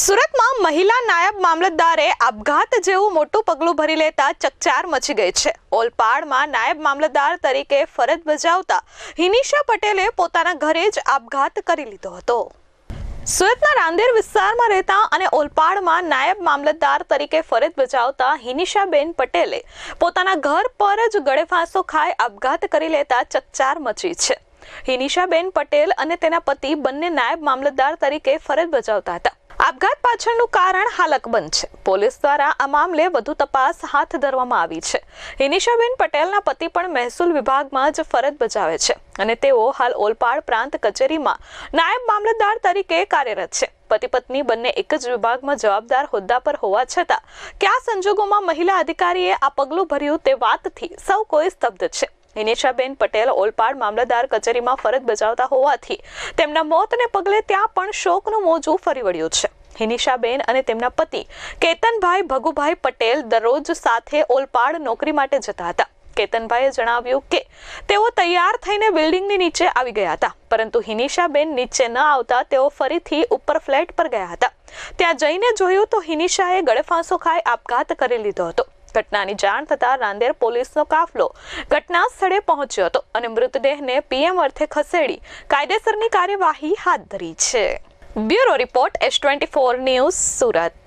સુરતમાં મહિલા નાયબ મામલતદારે આપઘાત જેવું મોટું પગલું ભરી લેતા ચકચાર મચી ગઈ છે. ઓલપાડમાં નાયબ મામલતદાર તરીકે ફરજ બજાવતા હિનિશા પટેલે પોતાના ઘરે જ આપઘાત કરી લીધો હતો. સુરતના રાંદેર વિસ્તારમાં રહેતા અને ઓલપાડમાં નાયબ મામલતદાર તરીકે ફરજ બજાવતા હિનિશાબેન પટેલે પોતાના ઘર પર જ ગળે ફાંસો ખાઈ આપઘાત કરી લેતા ચકચાર મચી છે. હિનિશાબેન પટેલ અને તેના પતિ બંને નાયબ મામલતદાર તરીકે ફરજ બજાવતા હતા. આપઘાત પાછળનું કારણ હાલકબંધ છે. પોલીસ દ્વારા આ મામલે વધુ તપાસ હાથ ધરવામાં આવી છે. હિનિશાબેન પટેલના પતિ પણ મહેસૂલ વિભાગમાં જ ફરજ બજાવે છે અને તેઓ હાલ ઓલપાડ પ્રાંત કચેરીમાં નાયબ મામલતદાર તરીકે કાર્યરત છે. પતિ પત્ની બંને એક જ વિભાગમાં જવાબદાર હોદ્દા પર હોવા છતાં, કયા સંજોગોમાં મહિલા અધિકારીએ આ પગલું ભર્યું તે વાતથી સૌ કોઈ સ્તબ્ધ છે. હિનિશાબેન પટેલ ઓલપાડ મામલતદાર કચેરીમાં ફરજ બજાવતા હોવાથી તેમના મોતને પગલે ત્યાં પણ શોકનું મોજું ફરી વળ્યું છે. હિનિશાબેન અને તેમના પતિ કેતનભાઈ ભગુભાઈ પટેલ દરરોજ સાથે ઓલપાડ નોકરી માટે જતા હતા. કેતનભાઈએ જણાવ્યું કે તેઓ તૈયાર થઈને બિલ્ડિંગની નીચે આવી ગયા હતા, પરંતુ હિનિશાબેન નીચે ન આવતા તેઓ ફરીથી ઉપર ફ્લેટ પર ગયા હતા. ત્યાં જઈને જોયું તો હિનિશાએ ગળેફાંસો ખાઈ આપઘાત કરી લીધો હતો. ઘટનાની જાણ થતાં રાંદેર પોલીસનો કાફલો ઘટના સ્થળે પહોંચ્યો હતો અને મૃતદેહને પીએમ અર્થે ખસેડી કાયદેસરની કાર્યવાહી હાથ ધરી છે. Bureau report S twenty four news Surat.